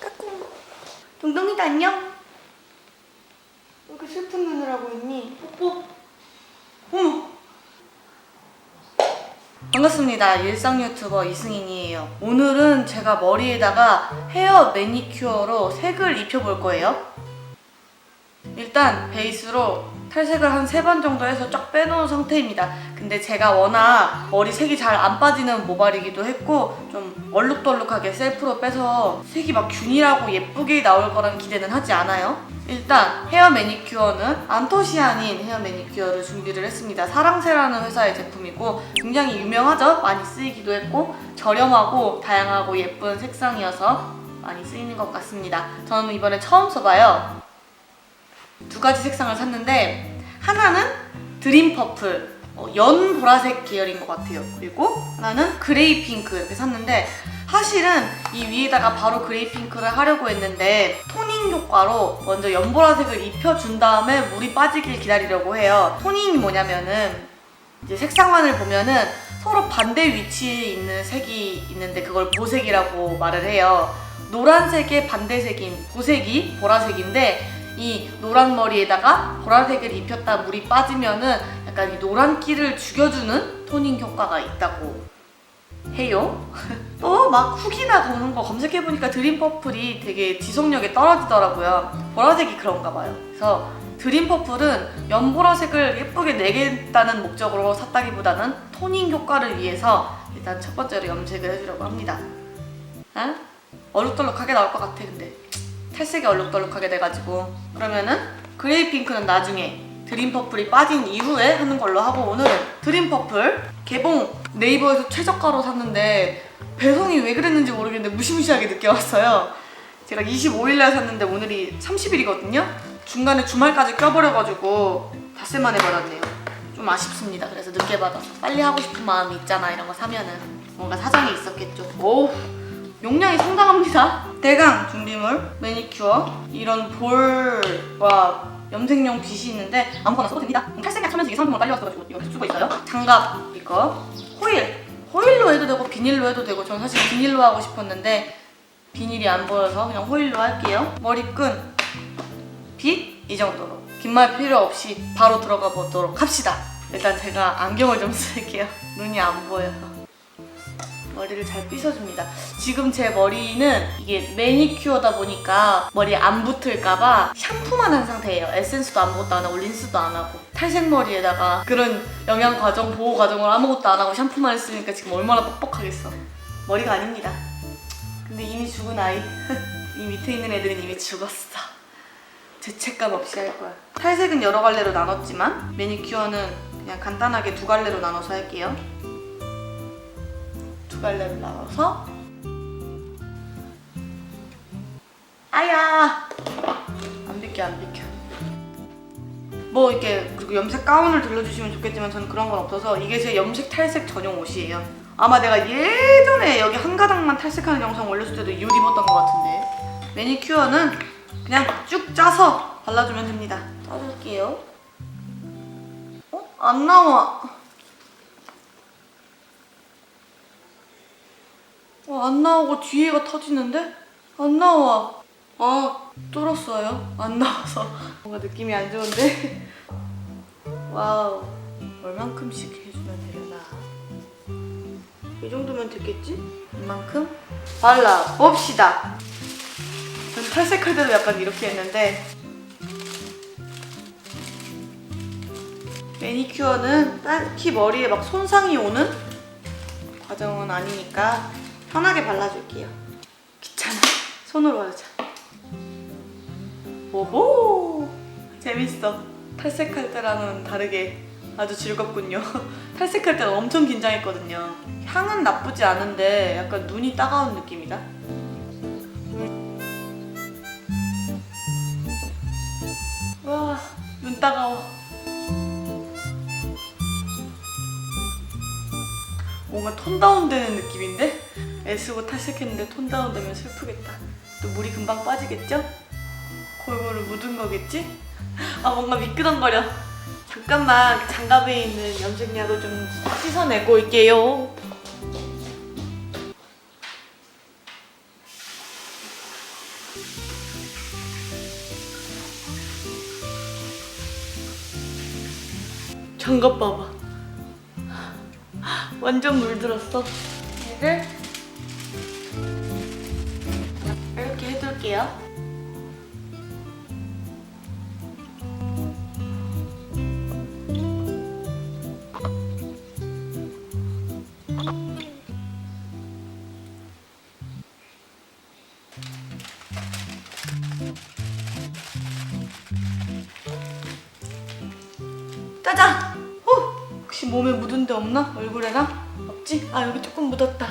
까꿍. 동동이도 안녕. 왜 이렇게 슬픈 눈을 하고 있니? 뽀뽀. 어머. 반갑습니다. 일상 유튜버 이승인이에요. 오늘은 제가 머리에다가 헤어 매니큐어로 색을 입혀볼 거예요. 일단 베이스로 탈색을 한 세 번 정도 해서 쫙 빼놓은 상태입니다. 근데 제가 워낙 머리 색이 잘 안 빠지는 모발이기도 했고 좀 얼룩덜룩하게 셀프로 빼서 색이 막 균일하고 예쁘게 나올 거란 기대는 하지 않아요. 일단 헤어 매니큐어는 안토시아닌 헤어 매니큐어를 준비를 했습니다. 사랑새라는 회사의 제품이고 굉장히 유명하죠? 많이 쓰이기도 했고 저렴하고 다양하고 예쁜 색상이어서 많이 쓰이는 것 같습니다. 저는 이번에 처음 써봐요. 두 가지 색상을 샀는데 하나는 드림 퍼플 어, 연 보라색 계열인 것 같아요. 그리고 하나는 그레이 핑크 이렇게 샀는데 사실은 이 위에다가 바로 그레이 핑크를 하려고 했는데 토닝 효과로 먼저 연 보라색을 입혀준 다음에 물이 빠지길 기다리려고 해요. 토닝이 뭐냐면은 이제 색상만을 보면은 서로 반대 위치에 있는 색이 있는데 그걸 보색이라고 말을 해요. 노란색의 반대색인 보색이 보라색인데 이 노란 머리에다가 보라색을 입혔다 물이 빠지면은 약간 이 노란기를 죽여주는 토닝 효과가 있다고 해요. 또막 후기나 보는 거 검색해보니까 드림 퍼플이 되게 지속력이 떨어지더라고요. 보라색이 그런가 봐요. 그래서 드림 퍼플은 연보라색을 예쁘게 내겠다는 목적으로 샀다기보다는 토닝 효과를 위해서 일단 첫 번째로 염색을 해주려고 합니다. 아? 얼룩덜룩하게 나올 것 같아 근데 탈색이 얼룩덜룩하게 돼가지고 그러면은 그레이 핑크는 나중에 드림 퍼플이 빠진 이후에 하는 걸로 하고 오늘은 드림 퍼플 개봉 네이버에서 최저가로 샀는데 배송이 왜 그랬는지 모르겠는데 무시무시하게 늦게 왔어요. 제가 25일날 샀는데 오늘이 30일이거든요. 중간에 주말까지 껴버려가지고 닷새 만에 받았네요. 좀 아쉽습니다. 그래서 늦게 받아서 빨리 하고 싶은 마음이 있잖아 이런 거 사면은 뭔가 사정이 있었겠죠. 오 용량이 상당합니다. 대강 준비물, 매니큐어, 이런 볼과 염색용 빗이 있는데 아무거나 써도 됩니다. 탈색약 하면서 이 상품을 빨리 왔어가지고 이거 쓰고 있어요. 장갑 이거, 호일, 호일로 해도 되고 비닐로 해도 되고 저는 사실 비닐로 하고 싶었는데 비닐이 안 보여서 그냥 호일로 할게요. 머리끈, 빗 이 정도로 긴말 필요 없이 바로 들어가 보도록 합시다. 일단 제가 안경을 좀 쓸게요. 눈이 안 보여서. 머리를 잘 빗어줍니다. 지금 제 머리는 이게 매니큐어다 보니까 머리에 안 붙을까봐 샴푸만 한 상태예요. 에센스도 아무것도 안 하고 린스도 안 하고 탈색 머리에다가 그런 영양 과정, 보호 과정을 아무것도 안 하고 샴푸만 했으니까 지금 얼마나 뻑뻑하겠어. 머리가 아닙니다. 근데 이미 죽은 아이. 이 밑에 있는 애들은 이미 죽었어. 죄책감 없이 할 거야. 탈색은 여러 갈래로 나눴지만 매니큐어는 그냥 간단하게 두 갈래로 나눠서 할게요. 두 갈래로 나눠서. 아야! 안 비켜 안 비켜. 뭐 이렇게 그리고 염색 가운을 들려주시면 좋겠지만 저는 그런 건 없어서 이게 제 염색 탈색 전용 옷이에요. 아마 내가 예전에 여기 한 가닥만 탈색하는 영상 올렸을 때도 이 옷 입었던 것 같은데. 매니큐어는 그냥 쭉 짜서 발라주면 됩니다. 짜줄게요. 어? 안 나와 어, 안 나오고 뒤에가 터지는데? 안 나와. 아, 뚫었어요. 안 나와서. 뭔가 느낌이 안 좋은데? 와우. 얼만큼씩 해주면 되려나? 이 정도면 되겠지? 이만큼? 발라 봅시다. 전 탈색할 때도 약간 이렇게 했는데 매니큐어는 딱히 머리에 막 손상이 오는 과정은 아니니까 편하게 발라줄게요. 귀찮아. 손으로 하자. 오호! 재밌어. 탈색할 때랑은 다르게 아주 즐겁군요. 탈색할 때는 엄청 긴장했거든요. 향은 나쁘지 않은데 약간 눈이 따가운 느낌이다. 와, 눈 따가워. 뭔가 톤 다운되는 느낌인데? 애쓰고 탈색했는데 톤 다운되면 슬프겠다. 또 물이 금방 빠지겠죠? 골고루 묻은 거겠지? 아 뭔가 미끄덩거려. 잠깐 잠깐만 장갑에 있는 염색약을 좀 씻어내고 올게요. 장갑 봐봐. 완전 물들었어. 얘를 해둘게요. 짜잔! 후! 혹시 몸에 묻은 데 없나? 얼굴에나? 없지? 아 여기 조금 묻었다.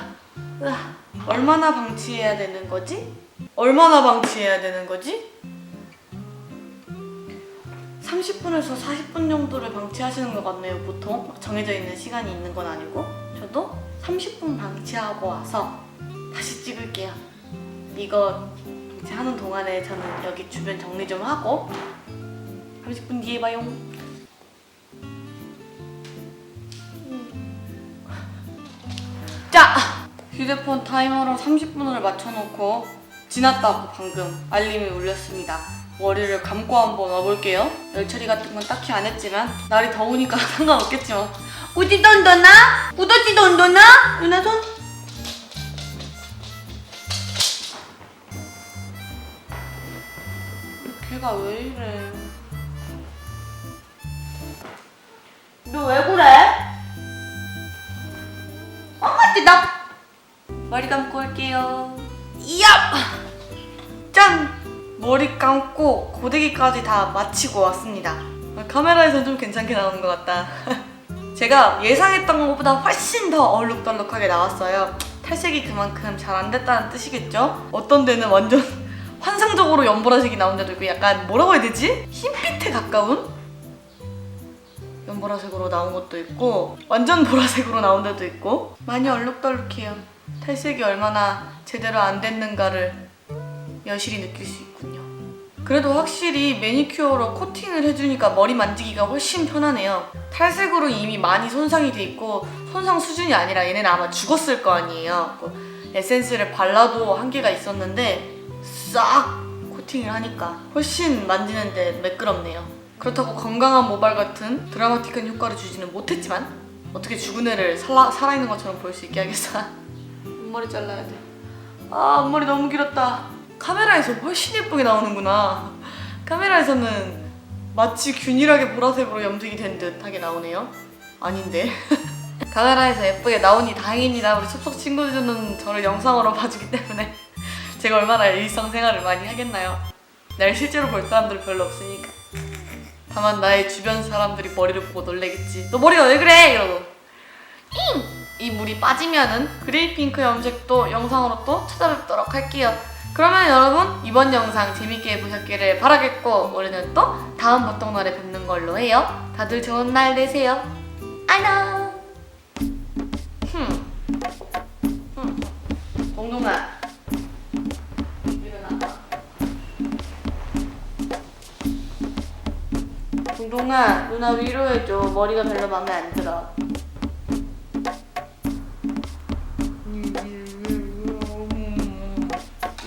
으아, 얼마나 방치해야 되는 거지? 얼마나 방치해야 되는 거지? 30분에서 40분 정도를 방치하시는 것 같네요, 보통. 막 정해져 있는 시간이 있는 건 아니고. 저도 30분 방치하고 와서 다시 찍을게요. 이거 방치하는 동안에 저는 여기 주변 정리 좀 하고 30분 뒤에 봐요. 자! 휴대폰 타이머로 30분을 맞춰놓고 지났다고 방금 알림이 울렸습니다. 머리를 감고 한번 와볼게요. 열처리 같은 건 딱히 안 했지만 날이 더우니까 상관없겠지만 우지 돈도나? 우도지 돈도나? 누나 손? 걔가 왜 이래? 너 왜 그래? 엄마한테 나 머리 감고 올게요. 이야! 짠! 머리 감고 고데기까지 다 마치고 왔습니다. 카메라에선 좀 괜찮게 나오는 것 같다. 제가 예상했던 것보다 훨씬 더 얼룩덜룩하게 나왔어요. 탈색이 그만큼 잘 안 됐다는 뜻이겠죠? 어떤 데는 완전 환상적으로 연보라색이 나온 데도 있고 약간 뭐라고 해야 되지? 흰빛에 가까운? 연보라색으로 나온 것도 있고 완전 보라색으로 나온 데도 있고 많이 얼룩덜룩해요. 탈색이 얼마나 제대로 안 됐는가를 여실히 느낄 수 있군요. 그래도 확실히 매니큐어로 코팅을 해주니까 머리 만지기가 훨씬 편하네요. 탈색으로 이미 많이 손상이 돼 있고 손상 수준이 아니라 얘네는 아마 죽었을 거 아니에요. 그 에센스를 발라도 한계가 있었는데 싹 코팅을 하니까 훨씬 만지는데 매끄럽네요. 그렇다고 건강한 모발 같은 드라마틱한 효과를 주지는 못했지만 어떻게 죽은 애를 살아, 살아있는 것처럼 보일 수 있게 하겠어. 앞머리 잘라야 돼. 아 앞머리 너무 길었다. 카메라에서 훨씬 예쁘게 나오는구나. 카메라에서는 마치 균일하게 보라색으로 염색이 된 듯하게 나오네요. 아닌데. 카메라에서 예쁘게 나오니 다행입니다. 우리 숲속 친구들은 저를 영상으로 봐주기 때문에 제가 얼마나 일상생활을 많이 하겠나요. 날 실제로 볼 사람들 별로 없으니까. 다만 나의 주변 사람들이 머리를 보고 놀래겠지. 너 머리가 왜 그래? 이러고. 잉! 이 물이 빠지면은 그레이 핑크 염색도 영상으로 또 찾아뵙도록 할게요. 그러면 여러분 이번 영상 재밌게 보셨기를 바라겠고 우리는 또 다음 보통날에 뵙는 걸로 해요. 다들 좋은 날 되세요. 안녕. 동동아 누나 위로해줘. 머리가 별로 마음에 안 들어.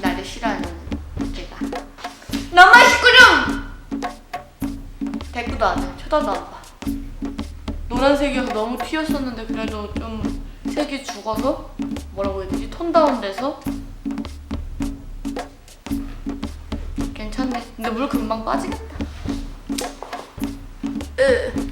나를 싫어하는 걔가. 너무 시끄럼 대꾸도 안해. 쳐다도 안봐. 노란색이어서 너무 튀었었는데 그래도 좀 색이 죽어서 뭐라고 해야 되지? 톤 다운돼서? 괜찮네. 근데 물 금방 빠지겠다. 으.